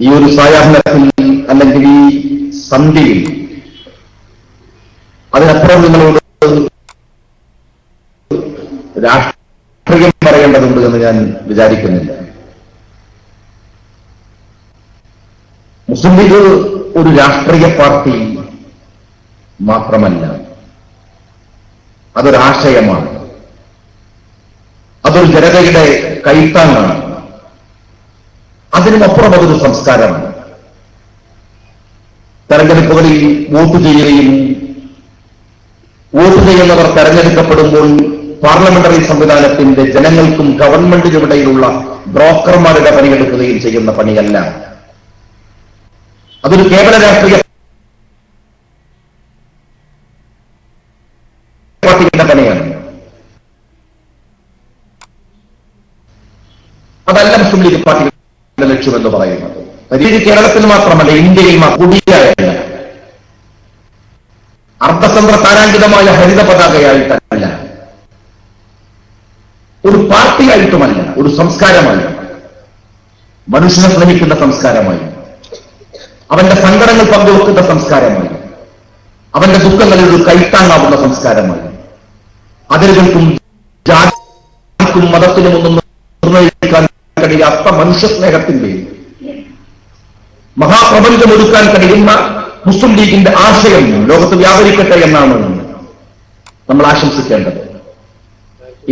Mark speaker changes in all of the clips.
Speaker 1: ഈ ഒരു സായാഹ്നത്തിൽ അല്ലെങ്കിൽ ഈ സന്ധ്യയിൽ അതിനപ്പുറം നിങ്ങളോട് രാഷ്ട്രീയം പറയേണ്ടതുണ്ട് എന്ന് ഞാൻ വിചാരിക്കുന്നില്ല. മുസ്ലിം ലീഗ് ഒരു രാഷ്ട്രീയ പാർട്ടി മാത്രമല്ല. അതൊരാശയമാണ്. അതൊരു ജനതയുടെ കൈത്താങ്ങാണ്. അതിനുമപ്പുറം അതൊരു സംസ്കാരമാണ്. തെരഞ്ഞെടുപ്പുകളിൽ വോട്ട് ചെയ്യുകയും വോട്ട് ചെയ്യുന്നവർ തെരഞ്ഞെടുക്കപ്പെടുമ്പോൾ പാർലമെന്ററി സംവിധാനത്തിന്റെ ജനങ്ങൾക്കും ഗവൺമെന്റിനുമിടയിലുള്ള ബ്രോക്കർമാരുടെ പണിയെടുക്കുകയും ചെയ്യുന്ന പണിയല്ല. അതൊരു കേവല രാഷ്ട്രീയ പാർട്ടിയുടെ പണിയാണ്. അതല്ല മുസ്ലിം ലീഗ് പാർട്ടിയുടെ എന്ന് പറയുന്നത്. പരിധി കേരളത്തിൽ മാത്രമല്ല ഇന്ത്യയിൽ കുടിയായല്ല അർദ്ധചന്ദ്ര താരാങ്കിതമായ ഹരിത പതാകയായിട്ടല്ല. ഒരു പാർട്ടിയായിട്ടുമല്ല ഒരു സംസ്കാരമല്ല. മനുഷ്യനെ ശ്രമിക്കുന്ന സംസ്കാരമായി അവന്റെ സങ്കടങ്ങൾ പങ്കുവെക്കുന്ന സംസ്കാരമായി അവന്റെ ദുഃഖങ്ങളിൽ ഒരു കൈത്താങ്ങാവുന്ന സംസ്കാരമായി അതിരുകൾക്കും ജാതിക്കും മതത്തിനും ഒന്നും നിർണയിക്കാൻ കഴിയാത്ത മനുഷ്യ ഒരുക്കാൻ കഴിയുന്ന മുസ്ലിം ലീഗിന്റെ ആശയം ലോകത്ത് വ്യാപരിക്കട്ടെ എന്നാണ് നമ്മൾ ആശംസിക്കേണ്ടത്.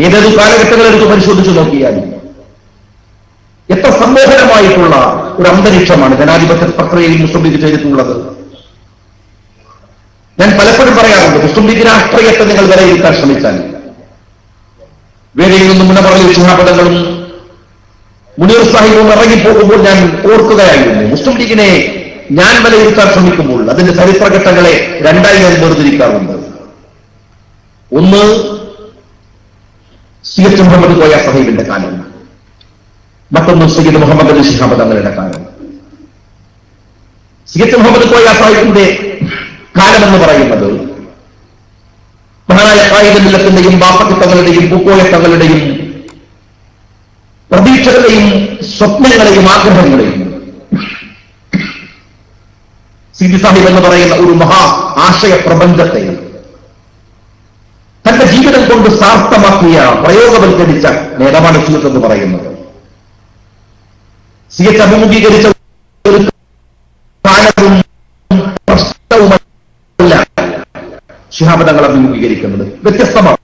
Speaker 1: ഏതൊരു കാലഘട്ടങ്ങൾ എടുത്ത് പരിശോധിച്ചു നോക്കിയാൽ എത്ര സമ്മോഹനമായിട്ടുള്ള ഒരു അന്തരീക്ഷമാണ് ജനാധിപത്യ പ്രക്രിയയിൽ മുസ്ലിം ലീഗ് ചെയ്തിട്ടുള്ളത്. ഞാൻ പലപ്പോഴും പറയാറുണ്ട് മുസ്ലിം ലീഗ് രാഷ്ട്രീയത്തെ നിങ്ങൾ വിലയിരുത്താൻ ശ്രമിച്ചാൽ. വേദിയിൽ നിന്നും മുന്നപറയിൽ ശിഹാപദങ്ങളും മുനീർ സാഹിബും ഇറങ്ങിപ്പോകുമ്പോൾ ഞാൻ ഓർക്കുകയായിരുന്നു മുസ്ലിം ലീഗിനെ ഞാൻ വിലയിരുത്താൻ ശ്രമിക്കുമ്പോൾ അതിന്റെ ചരിത്രഘട്ടങ്ങളെ രണ്ടായി ഞാൻ വേർതിരിക്കാറുണ്ട്. ഒന്ന് സി മുഹമ്മദ് കോയ സഹീബിന്റെ കാലം. മറ്റൊന്ന് സയ്യിദ് മുഹമ്മദ് അലി ശിഹാബ് തങ്ങളുടെ കാലം. സി മുഹമ്മദ് കോയ സാഹിബിന്റെ കാലമെന്ന് പറയുന്നത് മഹാനായ കായികമില്ലത്തിന്റെയും ബാപ്പത്തിത്തങ്ങളുടെയും പൂക്കോയത്തങ്ങളുടെയും പ്രതീക്ഷകളെയും സ്വപ്നങ്ങളെയും ആഗ്രഹങ്ങളെയും സിദി സാഹിബ് എന്ന് പറയുന്ന ഒരു മഹാ ആശയ പ്രപഞ്ചത്തെ തന്റെ ജീവിതം കൊണ്ട് സാർത്ഥമാക്കിയ പ്രയോഗവൽക്കരിച്ച നേതാവാണ് സുഹൃത്ത് എന്ന് പറയുന്നത് സി എച്ച് അഭിമുഖീകരിച്ച ഒരു അഭിമുഖീകരിക്കുന്നത്. വ്യത്യസ്തമാണ്.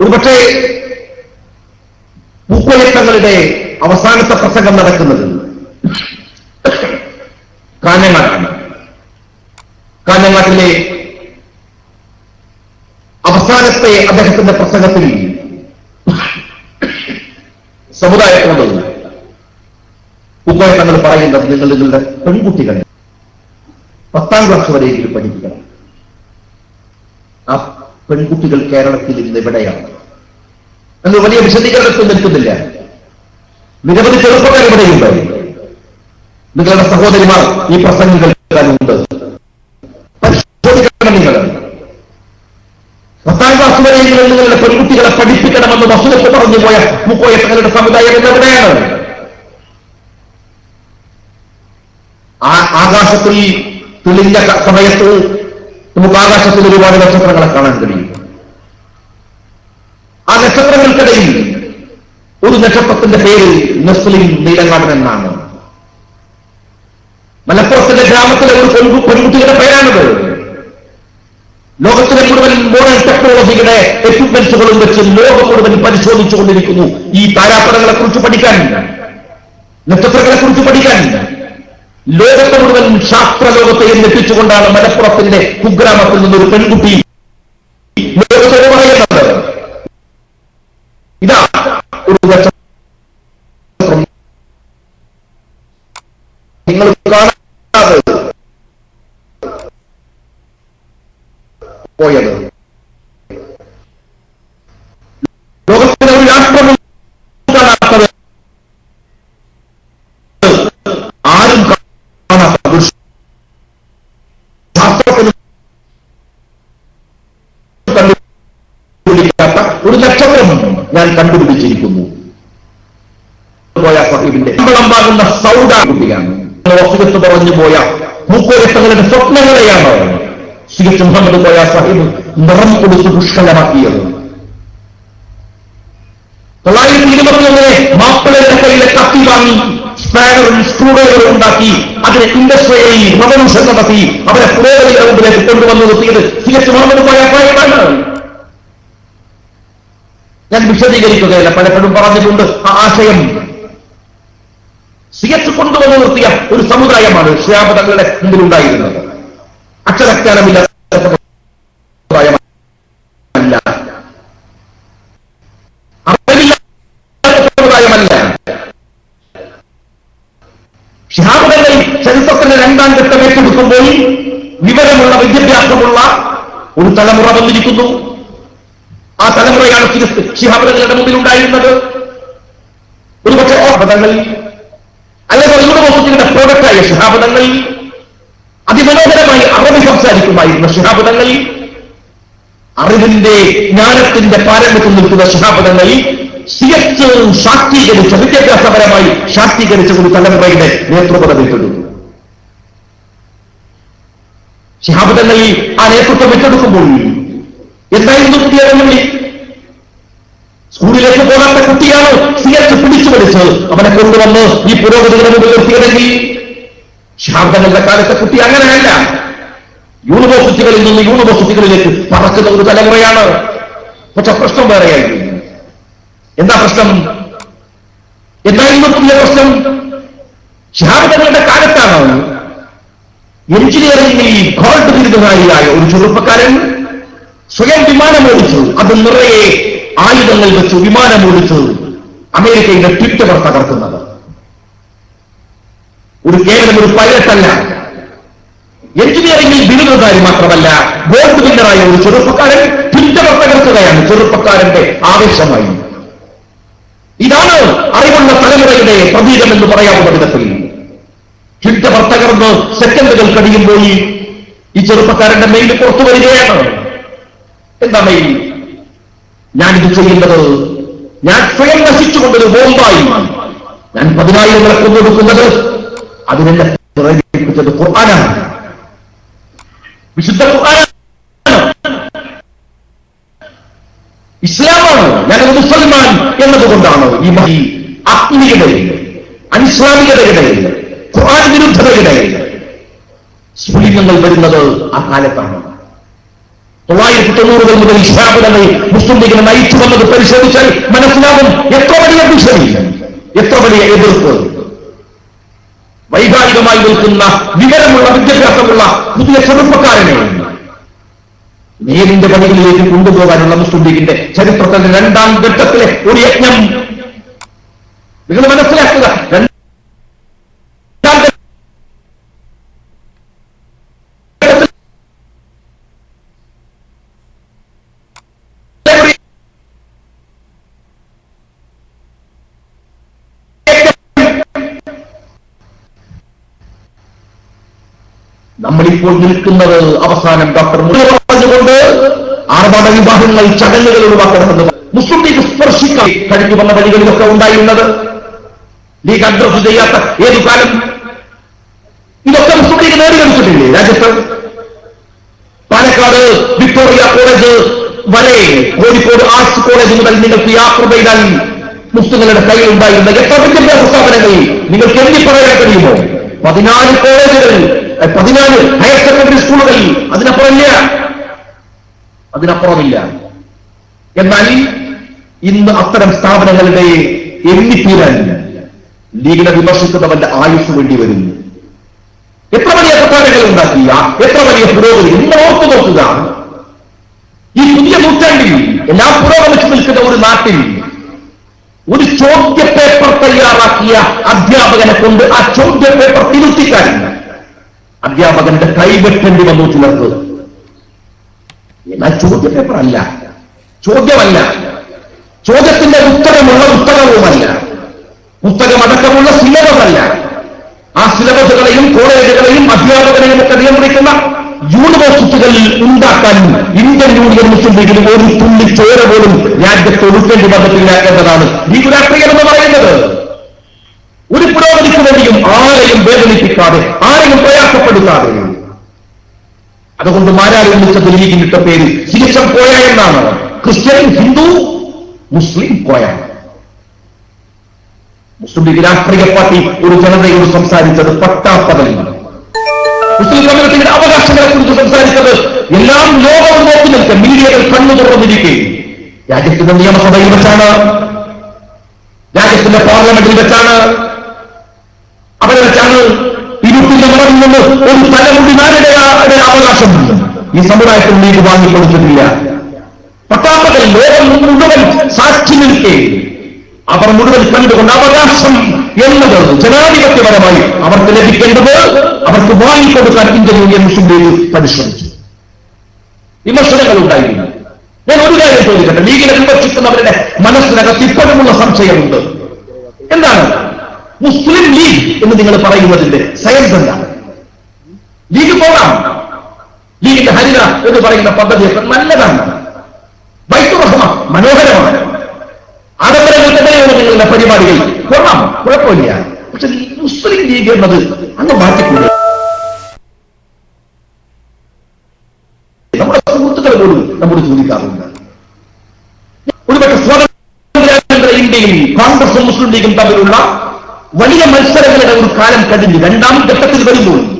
Speaker 1: ഒരുപക്ഷെ പൂക്കോയത്തങ്ങളുടെ അവസാനത്തെ പ്രസംഗം നടക്കുന്നത്. കാഞ്ഞങ്ങാട്ടാണ് കാഞ്ഞങ്ങാട്ടിലെ അവസാനത്തെ അദ്ദേഹത്തിന്റെ പ്രസംഗത്തിൽ സമുദായത്തോട് പൂക്കോയത്തങ്ങൾ പറയുന്നത് നിങ്ങൾ നിങ്ങളുടെ പെൺകുട്ടികളെ പത്താം ക്ലാസ് വരെയെങ്കിലും പഠിപ്പിക്കണം. ആ പെൺകുട്ടികൾ കേരളത്തിൽ ഇന്ന് എവിടെയാണ്? എന്ന് വലിയ വിശദീകരണത്തിൽ നിൽക്കുന്നില്ല. നിരവധി ചെറുപ്പക്കാർ ഇവിടെയുണ്ട് നിങ്ങളുടെ സഹോദരിമാർ ഈ പ്രസംഗം കേൾക്കാനുണ്ട്. പരിശോധിക്കണം നിങ്ങൾ. പത്താം ക്ലാസ് വരെയെങ്കിലും നിങ്ങളുടെ പെൺകുട്ടികളെ പഠിപ്പിക്കണമെന്ന് വസുലത്ത് പറഞ്ഞു പോയ മുക്കോയ തങ്ങളുടെ സമുദായം ആ ആകാശത്തിൽ തെളിഞ്ഞ സമയത്ത് നമുക്ക് ആകാശത്തിൽ ഒരുപാട് നക്ഷത്രങ്ങളെ കാണാൻ കഴിയും. ആ നക്ഷത്രങ്ങൾക്കിടയിൽ ഒരു നക്ഷത്രത്തിന്റെ പേര് നസ്ലിം നീലങ്ങാടൻ എന്നാണ് മലപ്പുറത്തിന്റെ ഗ്രാമത്തിലെ ഒരു പെൺകു പെൺകുട്ടിയുടെ പേരാണിത്. ലോകത്തിലെ മുഴുവൻ മോഡേൺ ടെക്നോളജിയുടെ എക്യുപ്മെന്റ്സുകളും വെച്ച് ലോകം മുഴുവൻ പരിശോധിച്ചുകൊണ്ടിരിക്കുന്നു. ഈ താരാപടങ്ങളെ കുറിച്ച് പഠിക്കാനില്ല നക്ഷത്രങ്ങളെ കുറിച്ച് പഠിക്കാനില്ല ലോകത്തെ മുഴുവൻ ശാസ്ത്ര ലോകത്തെയും ലഭിച്ചുകൊണ്ടാണ് മലപ്പുറത്തിന്റെ കുഗ്രാമത്തിൽ നിന്നൊരു പെൺകുട്ടി ലോകത്തോട് പറയുന്നത്. ഇതാ ഒരു നക്ഷത്രം നിങ്ങൾ കാണാതെ പോയത്. ലോകത്തിലെ ഒരു കാണാത്ത ഒരു ശാസ്ത്രത്തിന് കണ്ടുപിടിക്കാത്ത ഒരു നക്ഷത്രം ഞാൻ കണ്ടുപിടിച്ചിരിക്കുന്നു. സാഹിബിന്റെ ശമ്പളം വാങ്ങുന്ന സൗദ കുട്ടിയാണ് വസ്തുഗത്ത് പറഞ്ഞു പോയ മൂക്കോരത്തങ്ങളുടെ സ്വപ്നങ്ങളെയാണ് സി എച്ച് മുഹമ്മദ് കോയ സാഹിബ് നിറം കൊടുത്ത് പുഷ്കലമാക്കിയത് തൊള്ളായിരത്തി ഇരുപത്തിയൊന്നിലെ മാപ്പിളയുടെ കയ്യിലെ കത്തി വാങ്ങി സ്പാനറും സ്ക്രൂഡ്രൈവറും ഉണ്ടാക്കി അതിനെ ഇൻഡസ്ട്രിയെയും റവല്യൂഷൻ നടത്തി അവരെ പുരോഗതിയുടെ മുമ്പിലേക്ക് കൊണ്ടുവന്നു നിർത്തിയത് സി എച്ച് മുഹമ്മദ് കോയ സാഹിബാണ് ഞാൻ വിശദീകരിക്കുകയല്ല പലപ്പോഴും പറഞ്ഞിട്ടുണ്ട് ആ ആശയം സിയത്ത് കൊണ്ടുവന്ന് നിർത്തിയ ഒരു സമുദായമാണ് ഇസ്ലാമ തങ്ങളുടെ മുമ്പിൽ ഉണ്ടായിരുന്നത് അറിവില്ലാത്ത സമുദായമല്ല. ചരിത്രത്തിന്റെ രണ്ടാം ഘട്ടം ഏറ്റെടുക്കുമ്പോൾ വിവരമുള്ള വിദ്യാഭ്യാസമുള്ള ഒരു തലമുറ വന്നിരിക്കുന്നു. ആ തലമുറയാണ് ശിഹാബുദങ്ങളുടെ മുമ്പിൽ ഉണ്ടായിരുന്നത് ഒരുപക്ഷെ യൂണിവേഴ്സിറ്റിയുടെ പ്രോഡക്റ്റായ ശിഹാബുദങ്ങൾ അതിമനോഹരമായി അറബി സംസാരിക്കുമായിരുന്ന ശിഹാബുദങ്ങൾ അറിവിന്റെ ജ്ഞാനത്തിന്റെ പാരമ്യത്തിൽ നിൽക്കുന്ന ശിഹാബുദങ്ങൾ സിയച്ച് ശാക്തീകരിച്ച വിദ്യാഭ്യാസപരമായി ശാക്തീകരിച്ച ഒരു തലമുറയുടെ ഏറ്റെടുത്തു ശിഹാബുദങ്ങൾ ആ നേതൃത്വം ഏറ്റെടുക്കുമ്പോൾ എന്തായിരുന്നു പുതിയ സ്കൂളിലേക്ക് പോകാത്ത കുട്ടിയാണ് സിയച്ച് പിടിച്ചു പഠിച്ചത് അവനെ കൊണ്ടുവന്ന് ഈ പുരോഗതിയുടെ മുമ്പിൽ നിർത്തിയതെങ്കിൽ ശാബ്ദങ്ങളുടെ കാലത്തെ കുട്ടി അങ്ങനെയല്ല. യൂണിവേഴ്സിറ്റികളിൽ നിന്ന് യൂണിവേഴ്സിറ്റികളിലേക്ക് പറക്കുന്ന ഒരു തലമുറയാണ്. പക്ഷെ പ്രശ്നം വേറെയായിരുന്നു. എന്താ പ്രശ്നം? എന്തായിരുന്നു പുതിയ പ്രശ്നം? ശാന്തങ്ങളുടെ കാലത്താണ്. എഞ്ചിനീയറിംഗിൽ ഗോൾഡ് ബിരുദധാരിയായ ഒരു ചെറുപ്പക്കാരൻ സ്വയം വിമാനം ഓടിച്ചു അത് നിറയെ ആയുധങ്ങൾ വെച്ച് വിമാനമോടിച്ച് അമേരിക്കയുടെ ട്വിറ്റർ തകർക്കുന്നത്. ഒരു കേവലം ഒരു പൈലറ്റല്ല. എഞ്ചിനീയറിംഗിൽ ബിരുദധാരി മാത്രമല്ല ഗോൾഡ് വിന്നറായ ഒരു ചെറുപ്പക്കാരൻ ട്വിറ്റർ തകർക്കുകയാണ് ചെറുപ്പക്കാരന്റെ ആവേശമായി. ഇതാണ് അറിവുള്ള തലമുറയുടെ പ്രതീകം എന്ന് പറയാവുന്ന വിധത്തിൽ. ട്വിറ്റർ തകർന്ന് സെക്കൻഡുകൾ കഴിയുമ്പോൾ ഈ ചെറുപ്പക്കാരന്റെ മെയിൽ പുറത്തു വരികയാണ്. എന്താ മെയിൽ ഞാനിത് ചെയ്യേണ്ടത് ഞാൻ സ്വയം നശിച്ചുകൊണ്ടൊരു ബോംബായി ഞാൻ പതിനായിരം വിളക്ക് കൊടുക്കുന്നത് അതിനെന്നെ പ്രേരിപ്പിച്ചത് ഖുർആനാണ്. വിശുദ്ധ ഖുർആനാണ്. ഇസ്ലാമാണ്. ഞാനൊരു മുസൽമാൻ എന്നതുകൊണ്ടാണ് ഈ മഹി ആത്മീയതയിൽ അനിസ്ലാമികതയുടെ ഖുർആൻ വിരുദ്ധതയുടെ സ്ഫുലിംഗങ്ങൾ വരുന്നത് ആ കാലത്താണ്. തൊള്ളായിരത്തി തൊണ്ണൂറുകൾ മുതൽ ഇസ്ലാമിനെ മുസ്ലിം ലീഗിനെ നയിച്ചു വന്നത് പരിശോധിച്ചാൽ മനസ്സിലാകും എത്ര വലിയ ഭീഷണി എത്ര വലിയ എതിർപ്പ്. വൈകാരികമായി നിൽക്കുന്ന വിവരമുള്ള വിദ്യാഭ്യാസമുള്ള പുതിയ ചെറുപ്പക്കാരനെ നേരിന്റെ പണികളിലേക്ക് കൊണ്ടുപോകാനുള്ള മുസ്ലിം ലീഗിന്റെ ചരിത്രത്തിന്റെ രണ്ടാം ഘട്ടത്തിലെ ഒരു യജ്ഞം. നിങ്ങൾ മനസ്സിലാക്കുക രണ്ടാം ഘട്ടത്തിലെ ഒരു നമ്മളിപ്പോൾ നിൽക്കുന്നത് അവസാനം ഡോക്ടർ പറഞ്ഞുകൊണ്ട് ആർഭാട വിവാഹങ്ങൾ ചടങ്ങുകൾ ഒഴിവാക്കണമെന്ന്. മുസ്ലിം ലീഗ് സ്പർശിക്കാൻ കഴിഞ്ഞു വന്ന വഴികളിലൊക്കെ ഉണ്ടായിരുന്നത്. ലീഗ് അഡ്രസ് ചെയ്യാത്ത ഏതു കാലം? ഇതൊക്കെ മുസ്ലിം ലീഗ് നേടിയെടുത്തിട്ടില്ലേ രാജ്യത്ത് പാലക്കാട് വിക്ടോറിയ കോളേജ് വരെ കോഴിക്കോട് ആർട്സ് കോളേജ് മുതൽ നിങ്ങൾക്ക് യാത്ര ചെയ്താൽ മുസ്ലിങ്ങളുടെ കയ്യിൽ ഉണ്ടായിരുന്ന എത്ര വിദ്യാഭ്യാസ സ്ഥാപനങ്ങളിൽ നിങ്ങൾക്ക് എണ്ണി പറയാൻ കഴിയുമോ? പതിനാല് കോളേജുകൾ ഏ, പതിനാല് ഹയർ സെക്കൻഡറി സ്കൂളുകളിൽ അതിനപ്പുറമില്ല. അതിനപ്പുറമില്ല. എന്നാൽ ഇന്ന് അത്തരം സ്ഥാപനങ്ങളുടെ എണ്ണിത്തീരാൻ ലീഗിനെ വിമർശിക്കുന്നവന്റെ ആയുസ് വേണ്ടി വരുന്നു. എത്ര വലിയ പ്രസ്ഥാനങ്ങൾ ഉണ്ടാക്കിയ എത്ര വലിയ പുരോഗതി എന്ന് ഓർത്തു നോക്കുക. ഈ പുതിയ നൂറ്റാണ്ടിൽ എല്ലാം പുരോഗമിച്ചു നിൽക്കുന്ന ഒരു നാട്ടിൽ ഒരു ചോദ്യ പേപ്പർ തയ്യാറാക്കിയ അധ്യാപകനെ കൊണ്ട് ആ ചോദ്യ പേപ്പർ തിരുത്തിക്കാൻ അധ്യാപകന്റെ കൈവെട്ടേണ്ടി വന്നു ചിലർക്ക് എന്നാൽ ചോദ്യ പേപ്പർ അല്ല ചോദ്യമല്ല. ചോദ്യത്തിന്റെ ഉത്തരമുള്ള ഉത്തരവുമല്ല പുസ്തകമടക്കമുള്ള സിലബസ് അല്ല ആ സിലബസുകളെയും കോളേജുകളെയും അധ്യാപകരെയും ഒക്കെ നിയന്ത്രിക്കുന്ന യൂണിവേഴ്സിറ്റികളിൽ ഉണ്ടാക്കാൻ ഇന്ത്യൻ യൂണിയൻ മുസ്ലിം ലീഗിൽ ഒരു തുള്ളി ചോര പോലും രാജ്യത്ത് ഒഴുക്കേണ്ടി വന്നിട്ടില്ല എന്നതാണ് ഈ രാഷ്ട്രീയം എന്ന് പറയുന്നത്. ഒരു പുരോഗതിക്ക് വേണ്ടിയും ആരെയും വേദനിപ്പിക്കാതെ ആരെയും പ്രയാസപ്പെടുത്താതെ. അതുകൊണ്ട് മാരാരംഭിച്ച ലീഗിന് ഇട്ട പേര് ശീർഷം പോയ എന്നാണ്. ക്രിസ്ത്യൻ ഹിന്ദു മുസ്ലിം പോയ. മുസ്ലിം ലീഗ് രാഷ്ട്രീയ പാർട്ടി ഒരു ജനതയോട് സംസാരിച്ചത് പട്ടാപ്പകലിൽ. മുസ്ലിം സമരത്തിന്റെ അവകാശങ്ങളെ കുറിച്ച് സംസാരിച്ചത് എല്ലാം ലോകവും നോക്കി നിൽക്കുക മീഡിയകൾ കണ്ണു തുറന്നിരിക്കുകയും രാജ്യത്തിന്റെ നിയമസഭയിൽ വെച്ചാണ്. രാജ്യത്തിന്റെ പാർലമെന്റിൽ വെച്ചാണ്. നിന്ന് ഒരു തലമുടിമാരുടെ അവകാശമുണ്ട്. ഈ സമുദായത്തിൽ നീതി വാങ്ങിക്കൊടുത്തിട്ടില്ല. പട്ടാപ്പകൽ ലോകം മുഴുവൻ സാക്ഷി നിൽക്കേ അവർ മുഴുവൻ കണ്ടുകൊണ്ട് അവകാശം എന്നത് ജനാധിപത്യപരമായി അവർക്ക് ലഭിക്കേണ്ടത് അവർക്ക് വാങ്ങിക്കൊടുക്കാൻ ഇന്ത്യൻ യൂണിയൻ മുസ്ലിം ലീഗ് പരിശ്രമിച്ചു. വിമർശനങ്ങൾ ഉണ്ടായിരുന്നു. ഞാൻ ഒരു കാര്യം ചോദിക്കട്ടെ? ലീഗിനെ വിമർശിക്കുന്നവരുടെ മനസ്സിനകത്ത് ഇപ്പോഴുമുള്ള സംശയമുണ്ട്. എന്താണ്? മുസ്ലിം ലീഗ് എന്ന് നിങ്ങൾ പറയുന്നതിന്റെ സയൻസ് എന്താണ്? ലീഗ് പോകാം. ലീഗിന്റെ ഹരിത എന്ന് പറയുന്ന പദ്ധതിയൊക്കെ നല്ലതാണ്. വൈത്തുറഹമ മനോഹരമാണ്. ആഡംബരങ്ങൾക്കെതിരെയുള്ള നിങ്ങളുടെ പരിപാടികൾ? കൊള്ളാം. കുഴപ്പമില്ല. പക്ഷെ മുസ്ലിം ലീഗ് എന്നത് അങ്ങ് മാറ്റിക്കൂടെ? നമ്മുടെ സുഹൃത്തുക്കൾ പോലും നമ്മോട് ചോദിക്കാറുണ്ട്. ഒരുപക്ഷെ സ്വാതന്ത്ര്യാനന്തര ഇന്ത്യയിൽ കോൺഗ്രസും മുസ്ലിം ലീഗും തമ്മിലുള്ള വലിയ മത്സരങ്ങളുടെ ഒരു കാലം കഴിഞ്ഞ് രണ്ടാം ഘട്ടത്തിൽ വരുമ്പോൾ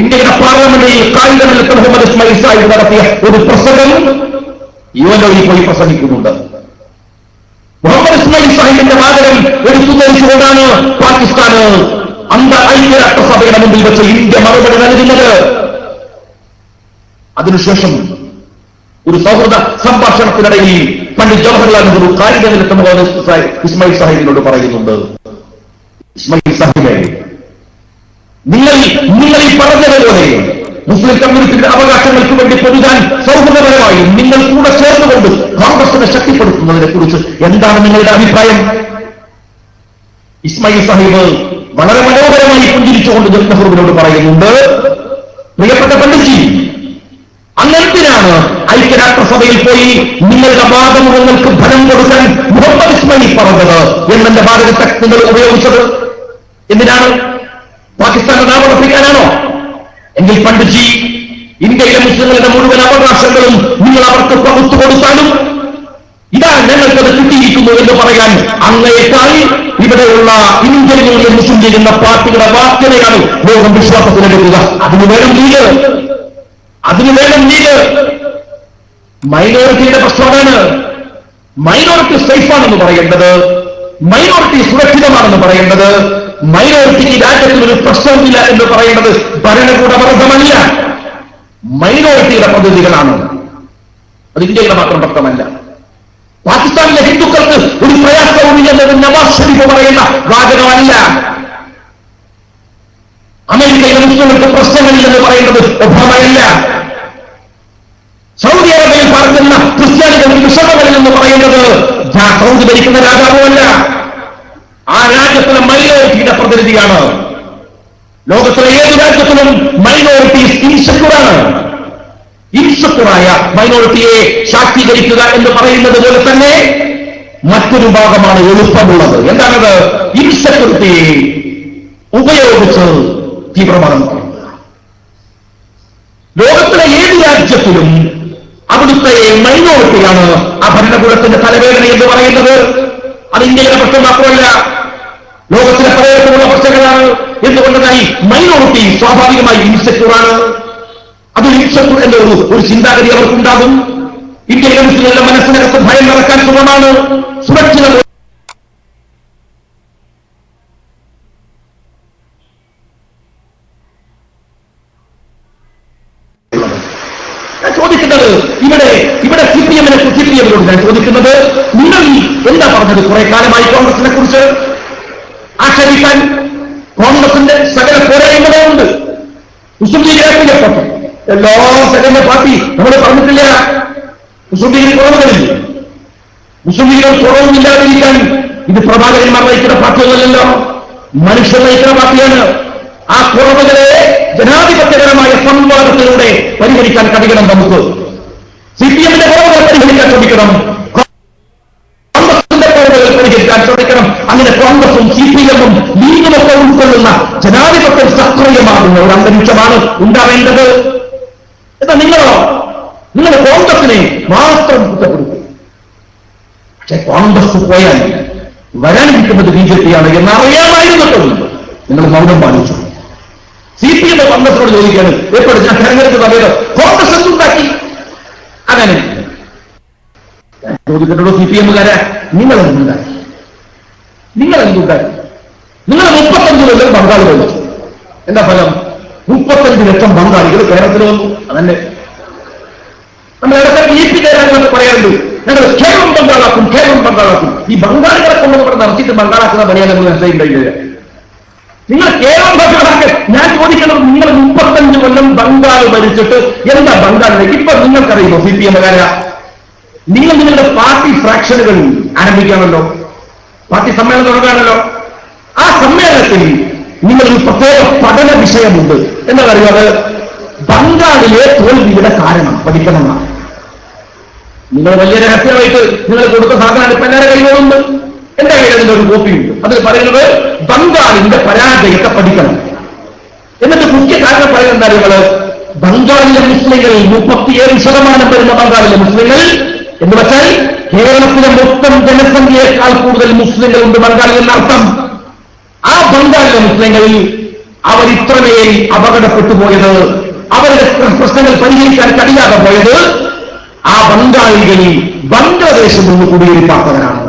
Speaker 1: ഇന്ത്യയുടെ പാർലമെന്റിൽ കായികമില്ലത്ത് മുഹമ്മദ് ഇസ്മായിൽ സാഹിബ് നടത്തിയ ഒരു പ്രസംഗം യുവനോയിൽ പോയി പ്രസംഗിക്കുന്നുണ്ട്. മുഹമ്മദ് ഇസ്മായിൽ സാഹിബിന്റെ വാചകം എടുത്തുദ്ധരിച്ചുകൊണ്ടാണ് പാകിസ്ഥാന് അന്ത ഐക്യരാഷ്ട്രസഭയുടെ മുമ്പിൽ വെച്ച് ഇന്ത്യ മറുപടി നൽകുന്നത്. അതിനുശേഷം ഒരു സൗഹൃദ സംഭാഷണത്തിനിടയിൽ പണ്ഡിറ്റ് ജവഹർലാൽ നെഹ്റു കായിക നിലത്ത് മുഹമ്മദ് ഇസ്മായിൽ സാഹിബിനോട് പറയുന്നുണ്ട്. ഇസ്മായിൽ സാഹിബെ നിങ്ങൾ നിങ്ങൾ ഈ പറഞ്ഞതുപോലെ മുസ്ലിം കമ്മ്യൂണിറ്റിയുടെ അവകാശങ്ങൾക്ക് വേണ്ടി പൊതുതാൻ സൗഹൃദപരമായി നിങ്ങൾ കൂടെ ചേർന്നുകൊണ്ട് കോൺഗ്രസിനെ ശക്തിപ്പെടുത്തുന്നതിനെ കുറിച്ച് എന്താണ് നിങ്ങളുടെ അഭിപ്രായം? ഇസ്മായിൽ സാഹിബ് വളരെ മനോഹരമായി പുഞ്ചിരിച്ചുകൊണ്ട് ജനഹുറിനോട് പറയുന്നുണ്ട്. പ്രിയപ്പെട്ട പണ്ഡിറ്റ്ജി അങ്ങനത്തിനാണ് ഐക്യരാഷ്ട്രസഭയിൽ പോയി നിങ്ങളുടെ വാദമുഖങ്ങൾക്ക് ഫലം കൊടുക്കാൻ മുഹമ്മദ് ഇസ്മായിൽ പറഞ്ഞത്? എന്നെ വാദകത്തെ നിങ്ങൾ ഉപയോഗിച്ചത് എന്തിനാണ്? പാകിസ്ഥാനെ നാമർപ്പിക്കാനാണോ എങ്കിൽ പണ്ഡിറ്റ്ജി ഇന്ത്യയിലെ മുസ്ലിങ്ങളുടെ മുഴുവൻ അവകാശങ്ങളും നിങ്ങൾ അവർക്ക് പകുത്തു കൊടുത്താലും ഇതാ ഞങ്ങൾക്കത് കിട്ടിയിരിക്കുന്നു എന്ന് പറയാൻ അങ്ങേക്കായി ഇവിടെയുള്ള ഇന്ത്യൻ യൂണിയൻ മുസ്ലിം ലീഗ് എന്ന പാർട്ടിയുടെ വാക്യതയാണ് ലോകം വിശ്വാസത്തിലെടുക്കുക അതിന് വേണം ലീഗ്. അതിന് വേണം ലീഗ്. മൈനോറിറ്റിയുടെ പ്രശ്നമാണ്. മൈനോറിറ്റി സേഫാണെന്ന് പറയേണ്ടത്. മൈനോറിറ്റി സുരക്ഷിതമാണെന്ന് പറയേണ്ടത് മൈനോറിറ്റിക്ക് രാജ്യത്തിൽ ഒരു പ്രശ്നമില്ല എന്ന് പറയുന്നത് ഭരണകൂടമർദ്ദമല്ല മൈനോറിറ്റിയുടെ പദ്ധതികളാണ് അത് ഇന്ത്യയുടെ മാത്രം പ്രശ്നമല്ല. പാകിസ്ഥാനിലെ ഹിന്ദുക്കൾക്ക് ഒരു പ്രയാസവുമില്ലെന്നത് നവാസ് ഷെരീഫ് പറയുന്ന വാചകമല്ല. അമേരിക്കയിലെ മുസ്ലിങ്ങൾക്ക് പ്രശ്നങ്ങളില്ലെന്ന് പറയുന്നത് ഒബാമയല്ല. സൗദി അറേബ്യയിൽ പാർക്കുന്ന ക്രിസ്ത്യാനികൾക്ക് വിഷമങ്ങളില്ലെന്ന് പറയുന്നത് സൗദി ഭരിക്കുന്ന രാജാവുമല്ല. ആ രാജ്യത്തിലെ മൈനോറിറ്റിയുടെ പ്രതിനിധിയാണ്. ലോകത്തിലെ ഏത് രാജ്യത്തിലും മൈനോറിറ്റീസ് ഇൻസെക്യൂറാണ് ഇൻസെക്യൂറായ മൈനോറിറ്റിയെ ശാക്തീകരിക്കുക എന്ന് പറയുന്നത് പോലെ തന്നെ മറ്റൊരു ഭാഗമാണ് എളുപ്പമുള്ളത്. എന്താണത്? ഇൻസെക്യൂരിറ്റി ഉപയോഗിച്ച് തീവ്രവാദം ലോകത്തിലെ ഏത് രാജ്യത്തിലും അവിടുത്തെ മൈനോറിറ്റിയാണ് ആ ഭരണകൂടത്തിന്റെ തലവേദന എന്ന് പറയുന്നത്. അത് ഇന്ത്യയിലെ പ്രശ്നം മാത്രമല്ല ലോകത്തിലെ പലയിടത്തുമുള്ള പ്രശ്നങ്ങളാണ് എന്തുകൊണ്ടതായി മൈനോറിറ്റി സ്വാഭാവികമായി ഇൻസെക്യൂറാണ്. അത് ഇൻസെക്യൂർ എന്ന ഒരു ഒരു ചിന്താഗതി അവർക്കുണ്ടാകും. ഇന്ത്യയിലെ മുസ്ലിങ്ങളുടെ മനസ്സിനകത്ത് ഭയം നടക്കാൻ സുഖമാണ്. സുരക്ഷിത ഞാൻ ചോദിക്കുന്നത് ഇവിടെ ഇവിടെ സി പി എമ്മിനെ സി പി എമ്മിനോട് ഞാൻ ചോദിക്കുന്നത് നിങ്ങൾ എന്താ പറഞ്ഞത് കുറെ കാലമായി ആക്ഷേപിക്കാൻ കോൺഗ്രസിന്റെ സകല പോരായ്മകളുണ്ട് മുസ്ലിം ലീഗ് ഏർപ്പിക്കപ്പെട്ടു എല്ലാ സകല പാർട്ടി നമ്മൾ പറഞ്ഞിട്ടില്ല. മുസ്ലിം ലീഗിന് കുറവുകളില്ല. മുസ്ലിം ലീഗിന് കുറവുമില്ലാതിരിക്കാൻ ഇത് പ്രഭാകരന്മാർ നയിക്കുന്ന പാർട്ടിയൊന്നുമല്ലല്ലോ. മനുഷ്യർ നയിക്കുന്ന പാർട്ടിയാണ്. ആ കുറവുകളെ ജനാധിപത്യപരമായ സംവാദത്തിലൂടെ പരിഹരിക്കാൻ കഴിയണം നമുക്ക്. സി പി എമ്മിന്റെ കുറവുകൾ പരിഹരിക്കാൻ ശ്രമിക്കണം കോൺഗ്രസിന്റെ കുറവുകൾ പരിഹരിക്കാൻ ശ്രമിക്കണം അങ്ങനെ കോൺഗ്രസും സി പി ഉൾക്കൊള്ളുന്ന ജനാധിപത്യം സക്രിയമാകുന്ന ഒരു അന്തരീക്ഷമാണ് ഉണ്ടാവേണ്ടത്. എന്താ നിങ്ങളോ? നിങ്ങളുടെ കോൺഗ്രസിനെ മാത്രം കുറ്റപ്പെടുത്തി പക്ഷെ കോൺഗ്രസ് പോയാൽ വരാനിരിക്കുന്നത് ബി ജെ പി ആണ് എന്നറിയാമായിരുന്നിട്ടും നിങ്ങൾ. മൗനം പാലിച്ചു. സി പി എം കോൺഗ്രസിനോട് ചോദിക്കുകയാണ് എപ്പോഴും ഞാൻ തെരഞ്ഞെടുപ്പ് സമയത്ത് കോൺഗ്രസ് എന്തുണ്ടാക്കി? അങ്ങനെ. ചോദിച്ചിട്ടുള്ളൂ സി പി എമ്മുകാരെ? നിങ്ങൾ എന്തുണ്ടാക്കി? നിങ്ങൾ എന്തുണ്ടാക്കി? നിങ്ങൾ മുപ്പത്തഞ്ച് കൊല്ലം കഴിച്ചു എന്താ ഫലം? മുപ്പത്തഞ്ച് ലക്ഷം ബംഗാളികൾ കേരളത്തിൽ വന്നു. അതന്നെ. നമ്മൾ ഇടയ്ക്ക് ഇ പി ജയരാജനൊക്കെ പറയാറുണ്ട്. ഞങ്ങൾ കേരളം ബംഗാളാക്കും കേരളം ബംഗാളാക്കും ഈ ബംഗാളികളെ കൊണ്ടു ഇവിടെ നടത്തിയിട്ട് ബംഗാളാക്കുന്ന പണിയാണ് നമ്മൾ മനസ്സിലായിട്ടില്ല നിങ്ങൾ കേരളം ബംഗാളാക്ക ഞാൻ ചോദിക്കുന്നത് നിങ്ങൾ മുപ്പത്തഞ്ച് കൊല്ലം ബംഗാൾ ഭരിച്ചിട്ട് എന്താ ബംഗാളിലേക്ക്? ഇപ്പൊ നിങ്ങൾക്കറിയുമോ സി പി എമ്മുകാര നിങ്ങൾ നിങ്ങളുടെ പാർട്ടി ഫ്രാക്ഷനുകൾ ആരംഭിക്കാമല്ലോ? പാർട്ടി സമ്മേളനം തുടങ്ങാണല്ലോ ആ സമ്മേളനത്തിൽ നിങ്ങൾ ഒരു പ്രത്യേക പഠന വിഷയമുണ്ട്. എന്താ പറയുക അത് ബംഗാളിലെ തോൽവിയുടെ കാരണം പഠിക്കണമെന്നാണ്. നിങ്ങൾ വലിയ രഹസ്യമായിട്ട് നിങ്ങൾ കൊടുത്ത സാധനം ഇപ്പൊ എല്ലാവരുടെ കയ്യിലുണ്ട്. എന്റെ കയ്യിൽ അതിന്റെ ഒരു കോപ്പിയുണ്ട്. അതിൽ പറയുന്നത് ബംഗാളിന്റെ പരാജയത്തെ പഠിക്കണം. എന്നിട്ട് മുഖ്യ കാരണം പറയുന്നത് എന്താ നിങ്ങൾ? ബംഗാളിലെ മുസ്ലിങ്ങൾ മുപ്പത്തിയേഴ് ശതമാനം വരുന്ന ബംഗാളിലെ മുസ്ലിങ്ങൾ എന്ന് വെച്ചാൽ കേരളത്തിലെ മൊത്തം ജനസംഖ്യയേക്കാൾ കൂടുതൽ മുസ്ലിങ്ങളുണ്ട് ബംഗാളിൽ എന്നർത്ഥം. ആ ബംഗാളിലെ മുസ്ലിങ്ങളിൽ അവർ ഇത്രമേൽ അപകടപ്പെട്ടു പോയത് അവരുടെ പ്രശ്നങ്ങൾ പരിഹരിക്കാൻ കഴിയാതെ പോയത് ആ ബംഗാളികളിൽ ബംഗ്ലാദേശിൽ നിന്ന് കുടിയേറിപ്പാത്തവരാണ്